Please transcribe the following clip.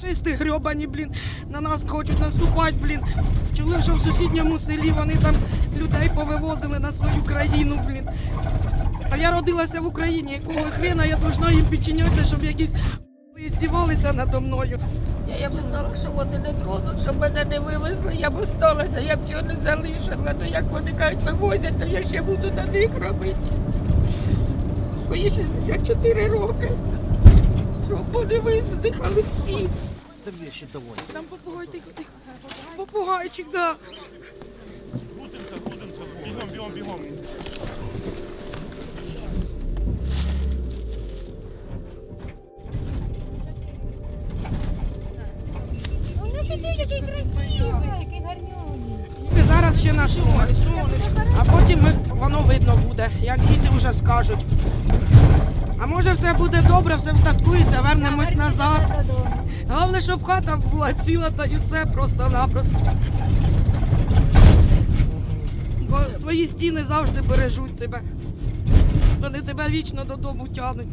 Шисти грьобані, блін, на нас хочуть наступати, блін. Чули, що в сусідньому селі вони там людей повивозили на свою країну, блін. А я родилася в Україні, якого хрена я должна їм підчинятися, щоб якісь здівалися надо мною. Я, я б знала, що вони не тронуть, щоб мене не вивезли, я б осталася, я б цього не залишила. Ну як вони кажуть, вивозять, то я ще буду на них робити. Свої 64 роки. Щоб вони виздихали всі. Там вещи доволі. Там попугай, тихо, тихо. Попугайчик, да. Крутимся, крутимся. Бігом, бігом, бігом. Красивий. Зараз ще на сонечко, а потім ми, воно видно буде, як діти вже скажуть. Може все буде добре, все встаткується, вернемось назад. Головне, щоб хата була ціла та і все просто-напросто. Бо свої стіни завжди бережуть тебе. Вони тебе вічно додому тягнуть.